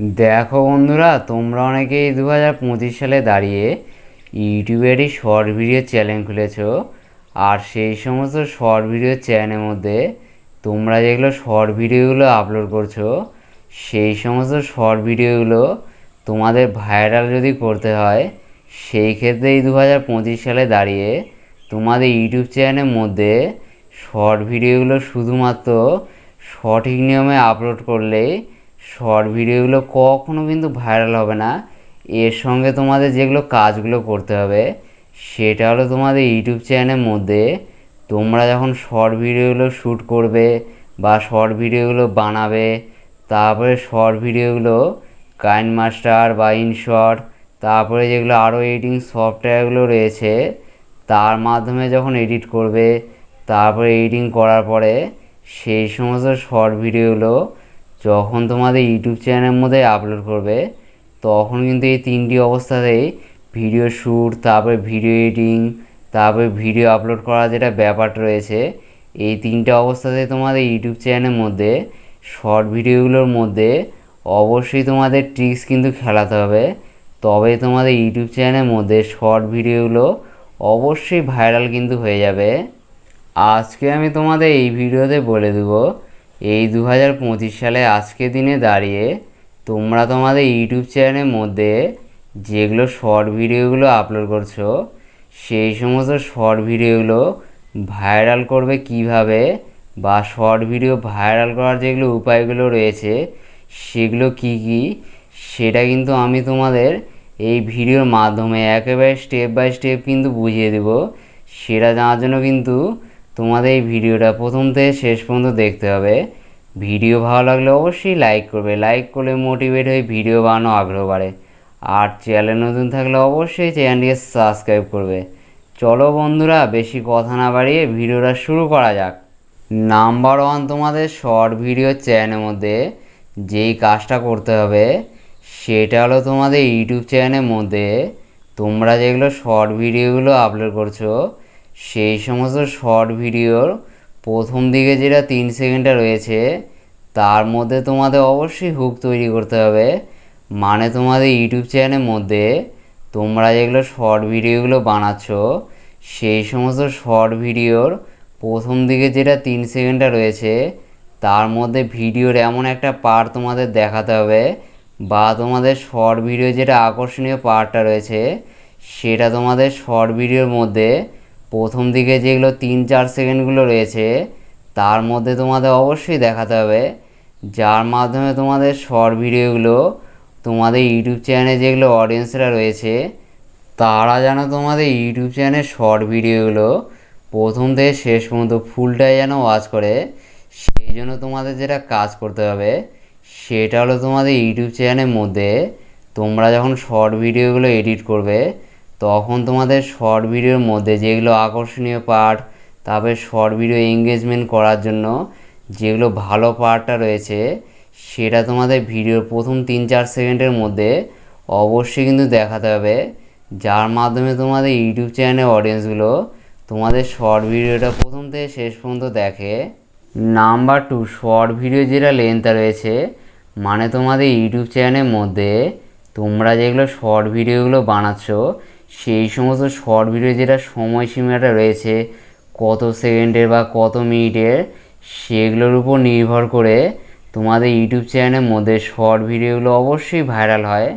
দেখো বন্ধুরা, তোমরা অনেকেই দু হাজার পঁচিশ সালে দাঁড়িয়ে ইউটিউবে একটি শর্ট ভিডিও চ্যানেল খুলেছো। আর সেই সমস্ত শর্ট ভিডিও চ্যানেলের মধ্যে তোমরা যেগুলো শর্ট ভিডিওগুলো আপলোড করছ, সেই সমস্ত শর্ট ভিডিওগুলো তোমাদের ভাইরাল যদি করতে হয়, সেই ক্ষেত্রে এই দু হাজার পঁচিশ সালে দাঁড়িয়ে তোমাদের ইউটিউব চ্যানেলের মধ্যে শর্ট ভিডিওগুলো শুধুমাত্র সঠিক নিয়মে আপলোড করলেই শর্ট ভিডিওগুলো কখনো কিন্তু ভাইরাল হবে না। এর সঙ্গে তোমাদের যেগুলো কাজগুলো করতে হবে, সেটা হলো তোমাদের ইউটিউব চ্যানেলের মধ্যে তোমরা যখন শর্ট ভিডিওগুলো শ্যুট করবে বা শর্ট ভিডিওগুলো বানাবে, তারপরে শর্ট ভিডিওগুলো কাইন মাস্টার বা ইনশট তারপরে যেগুলো আরও এডিটিং সফটওয়্যারগুলো রয়েছে, তার মাধ্যমে যখন এডিট করবে, তারপরে এডিটিং করার পরে সেই সমস্ত শর্ট ভিডিওগুলো যখন তোমাদের ইউটিউব চ্যানেলের মধ্যে আপলোড করবে, তখন কিন্তু এই তিনটি অবস্থাতেই ভিডিও শ্যুট তারপরে ভিডিও এডিটিং তারপরে ভিডিও আপলোড করা যেটা ব্যাপারটা রয়েছে, এই তিনটে অবস্থাতে তোমাদের ইউটিউব চ্যানেলের মধ্যে শর্ট ভিডিওগুলোর মধ্যে অবশ্যই তোমাদের ট্রিক্স কিন্তু খেলাতে হবে। তবে তোমাদের ইউটিউব চ্যানেলের মধ্যে শর্ট ভিডিওগুলো অবশ্যই ভাইরাল কিন্তু হয়ে যাবে। আজকে আমি তোমাদের এই ভিডিওতে বলে দেবো এই দু হাজার পঁচিশ সালে আজকের দিনে দাঁড়িয়ে তোমরা তোমাদের ইউটিউব চ্যানেলের মধ্যে যেগুলো শর্ট ভিডিওগুলো আপলোড করছ, সেই সমস্ত শর্ট ভিডিওগুলো ভাইরাল করবে কীভাবে বা শর্ট ভিডিও ভাইরাল করার যেগুলো উপায়গুলো রয়েছে, সেগুলো কি কি, সেটা কিন্তু আমি তোমাদের এই ভিডিওর মাধ্যমে একেবারে স্টেপ বাই স্টেপ কিন্তু বুঝিয়ে দেব। সেটা জানার জন্য কিন্তু তোমাদের এই ভিডিওটা প্রথম থেকে শেষ পর্যন্ত দেখতে হবে। ভিডিও ভালো লাগলে অবশ্যই লাইক করবে। লাইক করলে মোটিভেট হয়ে ভিডিও বানানো আগ্রহ বাড়ে। আর চ্যানেল নতুন থাকলে অবশ্যই চ্যানেলটিকে সাবস্ক্রাইব করবে। চলো বন্ধুরা, বেশি কথা না বাড়িয়ে ভিডিওটা শুরু করা যাক। নাম্বার ওয়ান তোমাদের শর্ট ভিডিও চ্যানেলের মধ্যে যেই কাজটা করতে হবে, সেটা হলো তোমাদের ইউটিউব চ্যানেলের মধ্যে তোমরা যেগুলো শর্ট ভিডিওগুলো আপলোড করছ সেই সমস্ত শর্ট ভিডিওর প্রথম দিকে যেটা তিন সেকেন্ডটা রয়েছে, তার মধ্যে তোমাদের অবশ্যই হুক তৈরি করতে হবে। মানে তোমাদের ইউটিউব চ্যানেলের মধ্যে তোমরা যেগুলো শর্ট ভিডিওগুলো বানাচ্ছ, সেই সমস্ত শর্ট ভিডিওর প্রথম দিকে যেটা তিন সেকেন্ডটা রয়েছে, তার মধ্যে ভিডিওর এমন একটা পার্ট তোমাদের দেখাতে হবে বা তোমাদের শর্ট ভিডিও যেটা আকর্ষণীয় পার্টটা রয়েছে, সেটা তোমাদের শর্ট ভিডিওর মধ্যে প্রথম দিকে যেগুলো তিন চার সেকেন্ডগুলো রয়েছে, তার মধ্যে তোমাদের অবশ্যই দেখাতে হবে। যার মাধ্যমে তোমাদের শর্ট ভিডিওগুলো, তোমাদের ইউটিউব চ্যানেলে যেগুলো অডিয়েন্সরা রয়েছে, তারা যেন তোমাদের ইউটিউব চ্যানেলের শর্ট ভিডিওগুলো প্রথম থেকে শেষ পর্যন্ত ফুলটাই যেন ওয়াচ করে, সেই জন্য তোমাদের যেটা কাজ করতে হবে, সেটা হলো তোমাদের ইউটিউব চ্যানেলের মধ্যে তোমরা যখন শর্ট ভিডিওগুলো এডিট করবে তখন তোমাদের শর্ট ভিডিওর মধ্যে যেগুলো আকর্ষণীয় পার্ট তারপরে শর্ট ভিডিও এঙ্গেজমেন্ট করার জন্য যেগুলো ভালো পার্টটা রয়েছে, সেটা তোমাদের ভিডিওর প্রথম তিন চার সেকেন্ডের মধ্যে অবশ্যই কিন্তু দেখাতে হবে। যার মাধ্যমে তোমাদের ইউটিউব চ্যানেলের অডিয়েন্সগুলো তোমাদের শর্ট ভিডিওটা প্রথম থেকে শেষ পর্যন্ত দেখে। নাম্বার টু শর্ট ভিডিও যেটা লেন্থটা রয়েছে মানে তোমাদের ইউটিউব চ্যানেলের মধ্যে তোমরা যেগুলো শর্ট ভিডিওগুলো বানাচ্ছ সেই সমস্ত শর্ট ভিডিও যেটা সময়সীমাটা রয়েছে, কত সেকেন্ডের বা কত মিনিটের, সেগুলোর উপর নির্ভর করে তোমাদের ইউটিউব চ্যানেলের মধ্যে শর্ট ভিডিওগুলো অবশ্যই ভাইরাল হয়।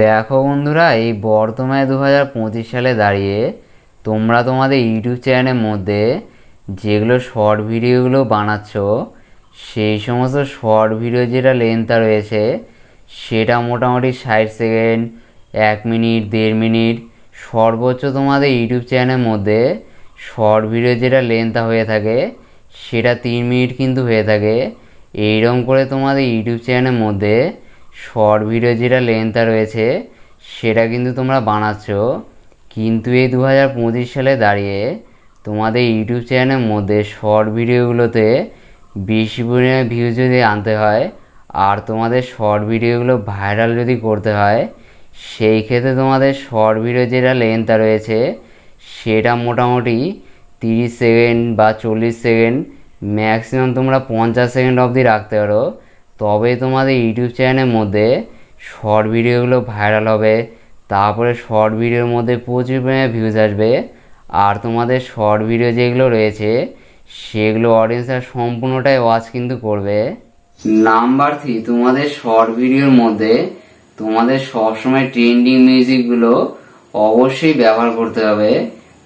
দেখো বন্ধুরা, এই বর্তমানে দু হাজার পঁচিশ সালে দাঁড়িয়ে তোমরা তোমাদের ইউটিউব চ্যানেলের মধ্যে যেগুলো শর্ট ভিডিওগুলো বানাচ্ছ, সেই সমস্ত শর্ট ভিডিও যেটা লেন্থটা রয়েছে, সেটা মোটামুটি ষাট সেকেন্ড এক মিনিট, দেড় মিনিট। সর্বোচ্চ তোমাদের ইউটিউব চ্যানেলের মধ্যে শর্ট ভিডিও যেটা লেন্থটা হয়ে থাকে, সেটা তিন মিনিট কিন্তু হয়ে থাকে। এইরকম করে তোমাদের ইউটিউব চ্যানেলের মধ্যে শর্ট ভিডিও যেটা লেন্থটা রয়েছে, সেটা কিন্তু তোমরা বানাচ্ছ। কিন্তু এই দু হাজার পঁচিশ সালে দাঁড়িয়ে তোমাদের ইউটিউব চ্যানেলের মধ্যে শর্ট ভিডিওগুলোতে বেশি পরিমাণে ভিউ যদি আনতে হয়, আর তোমাদের শর্ট ভিডিওগুলো ভাইরাল যদি করতে হয় সেই ক্ষেত্রে তোমাদের শর্ট ভিডিও যেটা লেন্থটা রয়েছে। সেটা মোটামুটি তিরিশ সেকেন্ড বা চল্লিশ সেকেন্ড, ম্যাক্সিমাম তোমরা পঞ্চাশ সেকেন্ড অবধি রাখতে পারো। তবে তোমাদের ইউটিউব চ্যানেলের মধ্যে শর্ট ভিডিওগুলো ভাইরাল হবে। তারপরে শর্ট ভিডিওর মধ্যে প্রচুর পরিমাণে ভিউজ আসবে। আর তোমাদের শর্ট ভিডিও যেগুলো রয়েছে, সেগুলো অডিয়েন্সরা সম্পূর্ণটাই ওয়াচ কিন্তু করবে। নাম্বার থ্রি তোমাদের শর্ট ভিডিওর মধ্যে তোমাদের সবসময় ট্রেন্ডিং মিউজিকগুলো অবশ্যই ব্যবহার করতে হবে।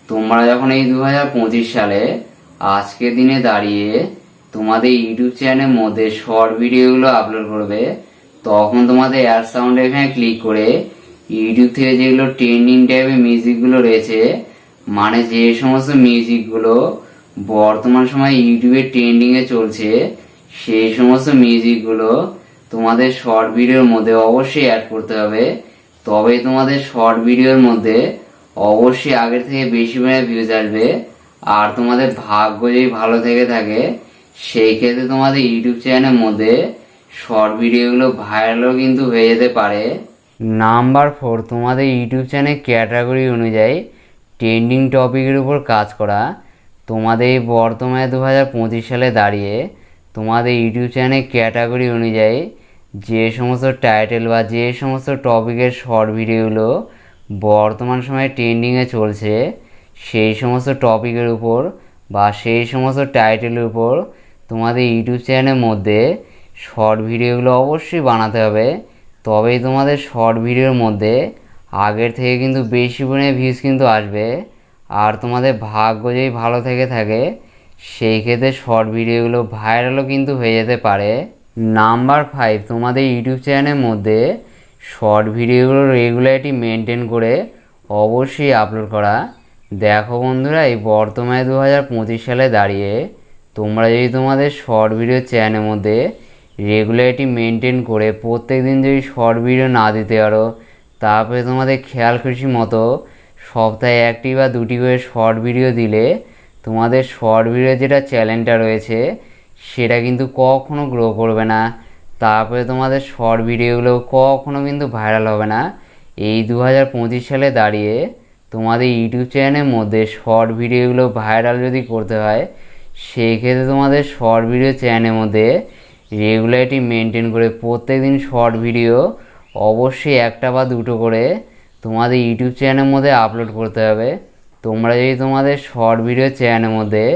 তোমরা যখন এই দু হাজার পঁচিশ সালে আজকের দিনে দাঁড়িয়ে তোমাদের ইউটিউব চ্যানেলের মধ্যে শর্ট ভিডিওগুলো আপলোড করবে, তখন তোমাদের অ্যাড সাউন্ড এখানে ক্লিক করে ইউটিউব থেকে যেগুলো ট্রেন্ডিং টাইপের মিউজিকগুলো রয়েছে মানে যে সমস্ত মিউজিকগুলো বর্তমান সময় ইউটিউবে ট্রেন্ডিংয়ে চলছে, সেই সমস্ত মিউজিকগুলো তোমাদের শর্ট ভিডিওর মধ্যে অবশ্যই অ্যাড করতে হবে। তবেই তোমাদের শর্ট ভিডিওর মধ্যে অবশ্যই আগের থেকে বেশি পরিমাণে ভিউজ আসবে। আর তোমাদের ভাগ্য যদি ভালো থেকে থাকে, সেই ক্ষেত্রে তোমাদের ইউটিউব চ্যানেলের মধ্যে শর্ট ভিডিওগুলো ভাইরালও কিন্তু হয়ে যেতে পারে। নাম্বার ফোর তোমাদের ইউটিউব চ্যানেল ক্যাটাগরি অনুযায়ী ট্রেন্ডিং টপিকের উপর কাজ করা। তোমাদের বর্তমানে দু হাজার পঁচিশ সালে দাঁড়িয়ে তোমাদের ইউটিউব চ্যানেল ক্যাটাগরি অনুযায়ী যে সমস্ত টাইটেল বা যে সমস্ত টপিকের শর্ট ভিডিওগুলো বর্তমান সময়ে ট্রেন্ডিংয়ে চলছে, সেই সমস্ত টপিকের উপর বা সেই সমস্ত টাইটেলের উপর তোমাদের ইউটিউব চ্যানেলের মধ্যে শর্ট ভিডিওগুলো অবশ্যই বানাতে হবে। তবেই তোমাদের শর্ট ভিডিওর মধ্যে আগের থেকে কিন্তু বেশি পরিমাণে ভিউজ কিন্তু আসবে। আর তোমাদের ভাগ্য যদি ভালো থেকে থাকে সেই ক্ষেত্রে শর্ট ভিডিওগুলো ভাইরালও কিন্তু হয়ে যেতে পারে। নাম্বার ফাইভ তোমাদের ইউটিউব চ্যানেলের মধ্যে শর্ট ভিডিওগুলো রেগুলারিটি মেনটেন করে অবশ্যই আপলোড করা। দেখো বন্ধুরা, এই বর্তমানে দু হাজার পঁচিশ সালে দাঁড়িয়ে তোমরা যদি তোমাদের শর্ট ভিডিও চ্যানেলের মধ্যে রেগুলারিটি মেনটেন করে প্রত্যেক দিন যদি শর্ট ভিডিও না দিতে পারো তারপরে তোমাদের খেয়াল খুশি মতো সপ্তাহে একটি বা দুটি করে শর্ট ভিডিও দিলে তোমাদের শর্ট ভিডিও যেটা চ্যানেলটা রয়েছে, সেটা কিন্তু কখনো গ্রো করবে না। তারপরে তোমাদের শর্ট ভিডিওগুলো কখনো কিন্তু ভাইরাল হবে না। এই দু হাজার পঁচিশ সালে দাঁড়িয়ে তোমাদের ইউটিউব চ্যানেলের মধ্যে শর্ট ভিডিওগুলো ভাইরাল যদি করতে হয় সেই ক্ষেত্রে তোমাদের শর্ট ভিডিও চ্যানেলের মধ্যে রেগুলারিটি মেনটেন করে প্রত্যেক দিন শর্ট ভিডিও অবশ্যই একটা বা দুটো করে তোমাদের ইউটিউব চ্যানেলের মধ্যে আপলোড করতে হবে। তোমরা যদি তোমাদের শর্ট ভিডিও চ্যানেলের মধ্যে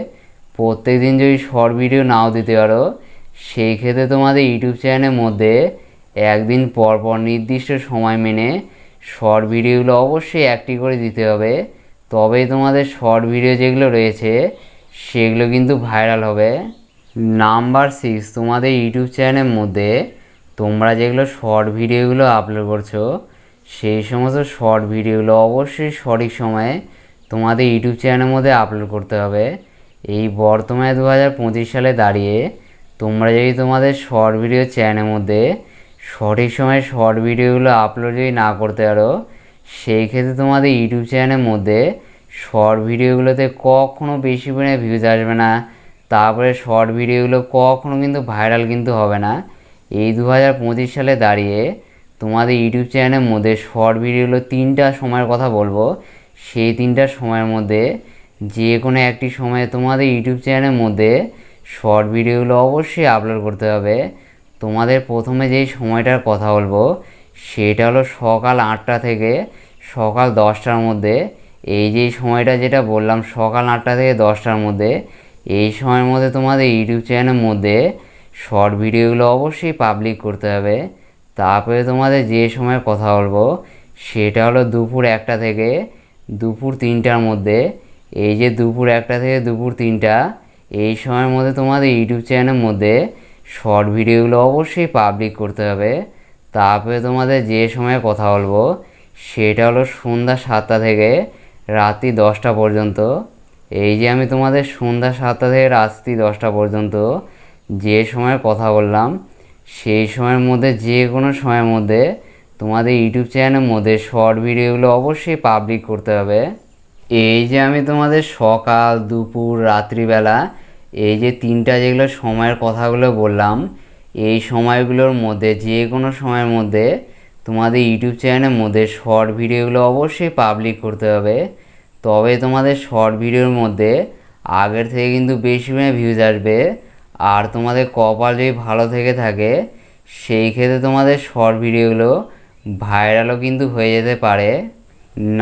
প্রত্যেক দিন যদি শর্ট ভিডিও নাও দিতে পারো, সেই ক্ষেত্রে তোমাদের ইউটিউব চ্যানেলের মধ্যে একদিন পর পর নির্দিষ্ট সময় মেনে শর্ট ভিডিওগুলো অবশ্যই একটি করে দিতে হবে। তবেই তোমাদের শর্ট ভিডিও যেগুলো রয়েছে, সেগুলো কিন্তু ভাইরাল হবে। নাম্বার সিক্স তোমাদের ইউটিউব চ্যানেলের মধ্যে তোমরা যেগুলো শর্ট ভিডিওগুলো আপলোড করছ, সেই সমস্ত শর্ট ভিডিওগুলো অবশ্যই সঠিক সময়ে তোমাদের ইউটিউব চ্যানেলের মধ্যে আপলোড করতে হবে। এই বর্তমানে দু হাজার পঁচিশ সালে দাঁড়িয়ে তোমরা যদি তোমাদের শর্ট ভিডিও চ্যানেলের মধ্যে সঠিক সময়ে শর্ট ভিডিওগুলো আপলোড যদি না করতে পারো, সেই ক্ষেত্রে তোমাদের ইউটিউব চ্যানেলের মধ্যে শর্ট ভিডিওগুলোতে কখনো বেশি পরিমাণে ভিউজ আসবে না। তারপরে শর্ট ভিডিওগুলো কখনো কিন্তু ভাইরাল কিন্তু হবে না। এই দু হাজার পঁচিশ সালে দাঁড়িয়ে তোমাদের ইউটিউব চ্যানেলের মধ্যে শর্ট ভিডিওগুলো তিনটা সময়ের কথা বলব। সেই তিনটা সময়ের মধ্যে যে কোনো একটি সময়ে তোমাদের ইউটিউব চ্যানেলের মধ্যে শর্ট ভিডিওগুলো অবশ্যই আপলোড করতে হবে। তোমাদের প্রথমে যেই সময়টার কথা বলব, সেটা হলো সকাল আটটা থেকে সকাল দশটার মধ্যে। এই যে সময়টা যেটা বললাম, সকাল আটটা থেকে দশটার মধ্যে, এই সময়ের মধ্যে তোমাদের ইউটিউব চ্যানেলের মধ্যে শর্ট ভিডিওগুলো অবশ্যই পাবলিক করতে হবে। তারপরে তোমাদের যে সময়ের কথা বলব, সেটা হলো দুপুর একটা থেকে দুপুর তিনটার মধ্যে, এই যে দুপুর একটা থেকে দুপুর তিনটা, এই সময়ের মধ্যে তোমাদের ইউটিউব চ্যানেলের মধ্যে শর্ট ভিডিওগুলো অবশ্যই পাবলিক করতে হবে। তারপরে তোমাদের যে সময়ে কথা বলব, সেটা হলো সন্ধ্যা সাতটা থেকে রাত্রি দশটা পর্যন্ত। এই যে আমি তোমাদের সন্ধ্যা সাতটা থেকে রাত্রি দশটা পর্যন্ত যে সময়ের কথা বললাম, সেই সময়ের মধ্যে যে কোনো সময়ের মধ্যে তোমাদের ইউটিউব চ্যানেলের মধ্যে শর্ট ভিডিওগুলো অবশ্যই পাবলিক করতে হবে। এই যে আমি তোমাদের সকাল, দুপুর, রাত্রিবেলা, এই যে তিনটা যেগুলো সময়ের কথাগুলো বললাম, এই সময়গুলোর মধ্যে, যে কোনো সময়ের মধ্যে তোমাদের ইউটিউব চ্যানেলের মধ্যে শর্ট ভিডিওগুলো অবশ্যই পাবলিক করতে হবে। তবে তোমাদের শর্ট ভিডিওর মধ্যে আগের থেকে কিন্তু বেশি পরিমাণে ভিউজ আসবে। আর তোমাদের কপাল যদি ভালো থেকে থাকে, সেই ক্ষেত্রে তোমাদের শর্ট ভিডিওগুলো ভাইরালও কিন্তু হয়ে যেতে পারে।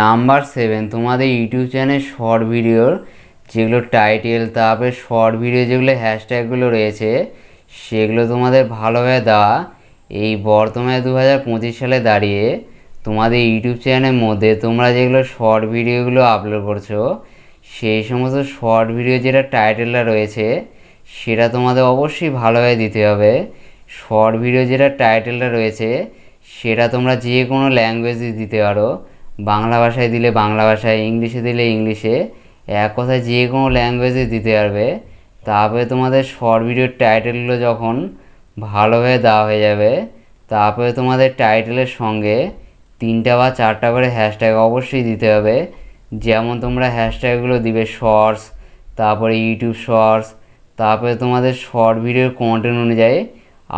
নাম্বার সেভেন তোমাদের ইউটিউব চ্যানেল শর্ট ভিডিওর যেগুলো টাইটেল তারপরে শর্ট ভিডিও যেগুলো হ্যাশট্যাগুলো রয়েছে, সেগুলো তোমাদের ভালোভাবে দেওয়া। এই বর্তমানে দু হাজার পঁচিশ সালে দাঁড়িয়ে তোমাদের ইউটিউব চ্যানেলের মধ্যে তোমরা যেগুলো শর্ট ভিডিওগুলো আপলোড করছ, সেই সমস্ত শর্ট ভিডিও যেটা টাইটেলটা রয়েছে, সেটা তোমাদের অবশ্যই ভালোভাবে দিতে হবে। শর্ট ভিডিও যেটা টাইটেলটা রয়েছে সেটা তোমরা যে কোনো ল্যাঙ্গুয়েজে দিতে পারো। বাংলা ভাষায় দিলে বাংলা ভাষায়, ইংলিশে দিলে ইংলিশে। এক কথায় যে কোনো ল্যাঙ্গুয়েজে দিতে পারবে। তারপরে তোমাদের শর্ট ভিডিওর টাইটেলগুলো যখন ভালোভাবে দেওয়া হয়ে যাবে, তারপরে তোমাদের টাইটেলের সঙ্গে তিনটা বা চারটা করে হ্যাশট্যাগ অবশ্যই দিতে হবে। যেমন তোমরা হ্যাশট্যাগুলো দিবে শর্টস তারপরে ইউটিউব শর্টস তারপরে তোমাদের শর্ট ভিডিওর কন্টেন্ট অনুযায়ী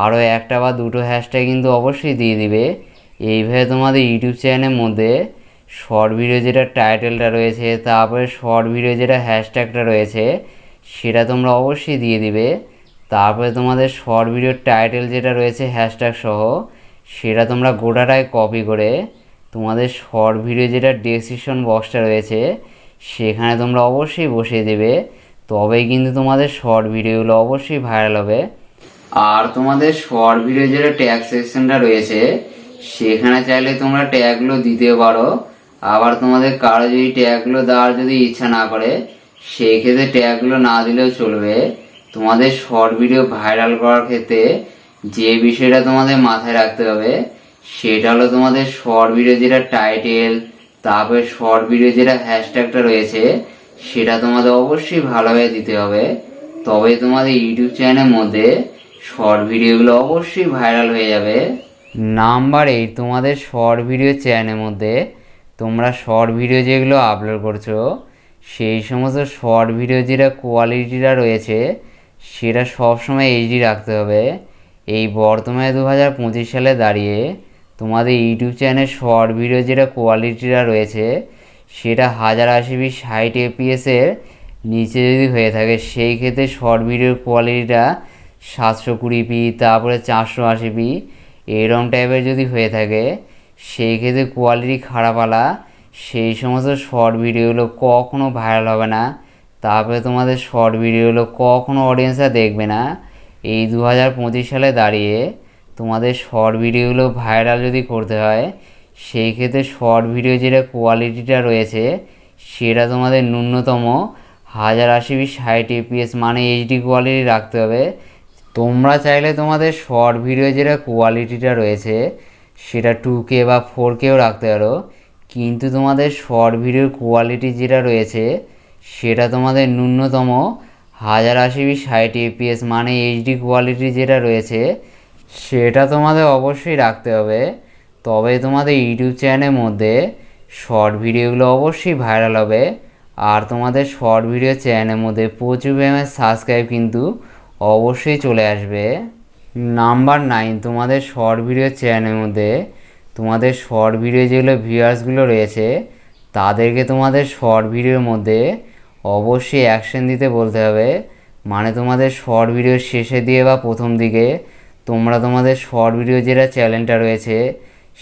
আরও একটা বা দুটো হ্যাশট্যাগ কিন্তু অবশ্যই দিয়ে দিবে। এইভাবে তোমাদের ইউটিউব চ্যানেলের মধ্যে শর্ট ভিডিও যেটা টাইটেলটা রয়েছে, তারপরে শর্ট ভিডিও যেটা হ্যাশট্যাগটা রয়েছে, সেটা তোমরা অবশ্যই দিয়ে দিবে। তারপরে তোমাদের শর্ট ভিডিওর টাইটেল যেটা রয়েছে হ্যাশট্যাগ সহ, সেটা তোমরা গোটাটাই কপি করে তোমাদের শর্ট ভিডিও যেটা ডেসক্রিপশন বক্সটা রয়েছে, সেখানে তোমরা অবশ্যই বসিয়ে দেবে। তবেই কিন্তু তোমাদের শর্ট ভিডিওগুলো অবশ্যই ভাইরাল হবে। আর তোমাদের শর্ট ভিডিও যেটা ট্যাগ সেকশনটা রয়েছে, সেখানে চাইলে তোমরা ট্যাগগুলো দিতে পারো। আবার তোমাদের কারও যদি ট্যাগগুলো দেওয়ার যদি ইচ্ছা না করে সেই ক্ষেত্রে ট্যাগগুলো না দিলেও চলবে। তোমাদের শর্ট ভিডিও ভাইরাল করার ক্ষেত্রে যে বিষয়টা তোমাদের মাথায় রাখতে হবে, সেটা হলো তোমাদের শর্ট ভিডিও যেটা টাইটেল তারপরে শর্ট ভিডিও যেটা হ্যাশট্যাগটা রয়েছে, সেটা তোমাদের অবশ্যই ভালোভাবে দিতে হবে। তবে তোমাদের ইউটিউব চ্যানেলের মধ্যে শর্ট ভিডিওগুলো অবশ্যই ভাইরাল হয়ে যাবে। নাম্বার এইট তোমাদের শর্ট ভিডিও চ্যানেলের মধ্যে তোমরা শর্ট ভিডিও যেগুলো আপলোড করছ, সেই সমস্ত শর্ট ভিডিও যেটা কোয়ালিটিটা রয়েছে, সেটা সবসময় এইচডি রাখতে হবে। এই বর্তমানে দু হাজার পঁচিশ সালে দাঁড়িয়ে তোমাদের ইউটিউব চ্যানেল শর্ট ভিডিও যেটা কোয়ালিটিটা রয়েছে, সেটা হাজার আশি বি ষাট এপিএসের নিচে যদি হয়ে থাকে, সেই ক্ষেত্রে শর্ট ভিডিওর কোয়ালিটিটা সাতশো কুড়ি পি, তারপরে চারশো আশি পি, এরকম টাইপের যদি হয়ে থাকে, সেই ক্ষেত্রে কোয়ালিটি খারাপ আলা, সেই সমস্ত শর্ট ভিডিওগুলো কখনো ভাইরাল হবে না। তারপরে তোমাদের শর্ট ভিডিওগুলো কখনো অডিয়েন্সরা দেখবে না। এই দু হাজার পঁচিশ সালে দাঁড়িয়ে তোমাদের শর্ট ভিডিওগুলো ভাইরাল যদি করতে হয়, সেই ক্ষেত্রে শর্ট ভিডিও যেটা কোয়ালিটিটা রয়েছে, সেটা তোমাদের ন্যূনতম হাজার আশি ষাট এপিএস মানে এইচডি কোয়ালিটি রাখতে হবে। তোমরা চাইলে তোমাদের শর্ট ভিডিও যেটা কোয়ালিটিটা রয়েছে, সেটা টু কে বা ফোর কেও রাখতে পারো। কিন্তু তোমাদের শর্ট ভিডিওর কোয়ালিটি যেটা রয়েছে, সেটা তোমাদের ন্যূনতম হাজার আশি বিশ ষাট এপিএস মানে এইচডি কোয়ালিটি যেটা রয়েছে, সেটা তোমাদের অবশ্যই রাখতে হবে। তবে তোমাদের ইউটিউব চ্যানেলের মধ্যে শর্ট ভিডিওগুলো অবশ্যই ভাইরাল হবে। আর তোমাদের শর্ট ভিডিও চ্যানেলের মধ্যে প্রচুর পরিমাণে সাবস্ক্রাইব কিন্তু অবশ্যই চলে আসবে। নাম্বার নাইন তোমাদের শর্ট ভিডিও চ্যানেলের মধ্যে, তোমাদের শর্ট ভিডিও যেগুলো ভিউয়ার্সগুলো রয়েছে, তাদেরকে তোমাদের শর্ট ভিডিওর মধ্যে অবশ্যই অ্যাকশন দিতে বলতে হবে। মানে তোমাদের শর্ট ভিডিও শেষে দিয়ে বা প্রথম দিকে তোমরা তোমাদের শর্ট ভিডিও যেটা চ্যানেলটা রয়েছে,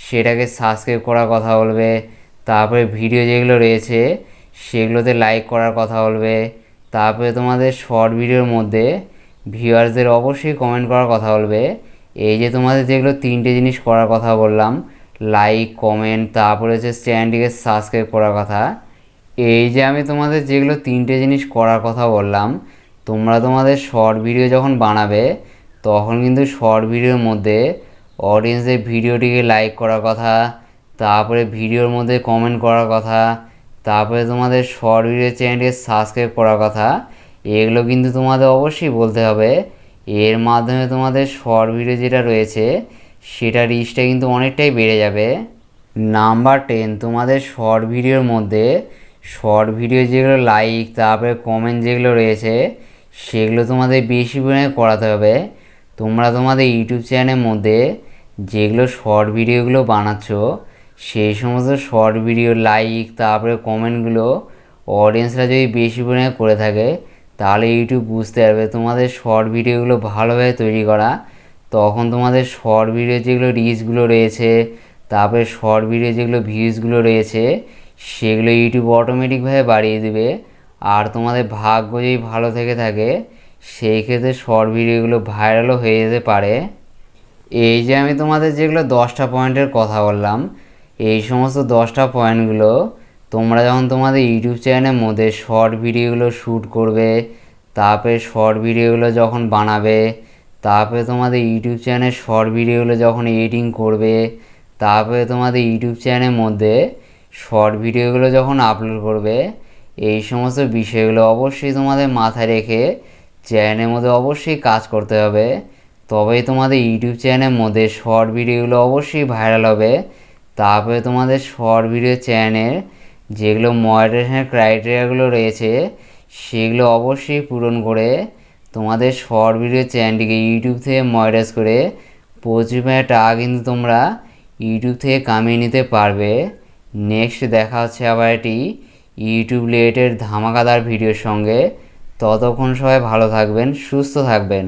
সেটাকে সাবস্ক্রাইব করার কথা বলবে। তারপরে ভিডিও যেগুলো রয়েছে, সেগুলোতে লাইক করার কথা বলবে। তারপরে তোমাদের শর্ট ভিডিওর মধ্যে ভিউয়ার্সদের অবশ্যই কমেন্ট করার কথা বলবে। এই যে তোমাদের যেগুলো তিনটে জিনিস করার কথা বললাম লাইক কমেন্ট তারপরে হচ্ছে চ্যানেলটিকে সাবস্ক্রাইব করার কথা। এই যে আমি তোমাদের যেগুলো তিনটে জিনিস করার কথা বললাম, তোমরা তোমাদের শর্ট ভিডিও যখন বানাবে, তখন কিন্তু শর্ট ভিডিওর মধ্যে অডিয়েন্সের ভিডিওটিকে লাইক করার কথা, তারপরে ভিডিওর মধ্যে কমেন্ট করার কথা, তারপরে তোমাদের শর্ট ভিডিও চ্যানেলটিকে সাবস্ক্রাইব করার কথা। এগুলো কিন্তু তোমাদের অবশ্যই বলতে হবে। এর মাধ্যমে তোমাদের শর্ট ভিডিও যেটা রয়েছে, সেটা রিচটা কিন্তু অনেকটাই বেড়ে যাবে। নাম্বার টেন তোমাদের শর্ট ভিডিওর মধ্যে শর্ট ভিডিও যেগুলো লাইক তারপরে কমেন্ট যেগুলো রয়েছে, সেগুলো তোমাদের বেশি পরিমাণে করাতে হবে। তোমরা তোমাদের ইউটিউব চ্যানেলের মধ্যে যেগুলো শর্ট ভিডিওগুলো বানাচ্ছ, সেই সমস্ত শর্ট ভিডিও লাইক তারপরে কমেন্টগুলো অডিয়েন্সরা যদি বেশি পরিমাণে করে থাকে তাহলে ইউটিউব বুঝতে পারবে তোমাদের শর্ট ভিডিওগুলো ভালোভাবে তৈরি করা। তখন তোমাদের শর্ট ভিডিও যেগুলো রিচগুলো রয়েছে, তারপরে শর্ট ভিডিও যেগুলো ভিউজগুলো রয়েছে, সেগুলো ইউটিউব অটোমেটিকভাবে বাড়িয়ে দেবে। আর তোমাদের ভাগ্য যদি ভালো থেকে থাকে, সেই ক্ষেত্রে শর্ট ভিডিওগুলো ভাইরালও হয়ে যেতে পারে। এই যে আমি তোমাদের যেগুলো দশটা পয়েন্টের কথা বললাম, এই সমস্ত দশটা পয়েন্টগুলো তোমরা যখন তোমাদের ইউটিউব চ্যানেলের মধ্যে শর্ট ভিডিওগুলো শ্যুট করবে, তারপরে শর্ট ভিডিওগুলো যখন বানাবে, তারপরে তোমাদের ইউটিউব চ্যানেলের শর্ট ভিডিওগুলো যখন এডিটিং করবে, তারপরে তোমাদের ইউটিউব চ্যানেলের মধ্যে শর্ট ভিডিওগুলো যখন আপলোড করবে, এই সমস্ত বিষয়গুলো অবশ্যই তোমাদের মাথায় রেখে চ্যানেলের মধ্যে অবশ্যই কাজ করতে হবে। তবেই তোমাদের ইউটিউব চ্যানেলের মধ্যে শর্ট ভিডিওগুলো অবশ্যই ভাইরাল হবে। তারপরে তোমাদের শর্ট ভিডিও চ্যানেল যেগুলো মডারেশনের ক্রাইটেরিয়াগুলো রয়েছে, সেগুলো অবশ্যই পূরণ করে তোমাদের শর্ট ভিডিও চ্যানেলটিকে ইউটিউব থেকে মডারাইজ করে প্রচুর টাকা কিন্তু তোমরা ইউটিউব থেকে কামিয়ে নিতে পারবে। নেক্সট দেখা হচ্ছে আবার এটি ইউটিউব রিলেটেড ধামাকাদার ভিডিওর সঙ্গে। ততক্ষণ সবাই ভালো থাকবেন, সুস্থ থাকবেন।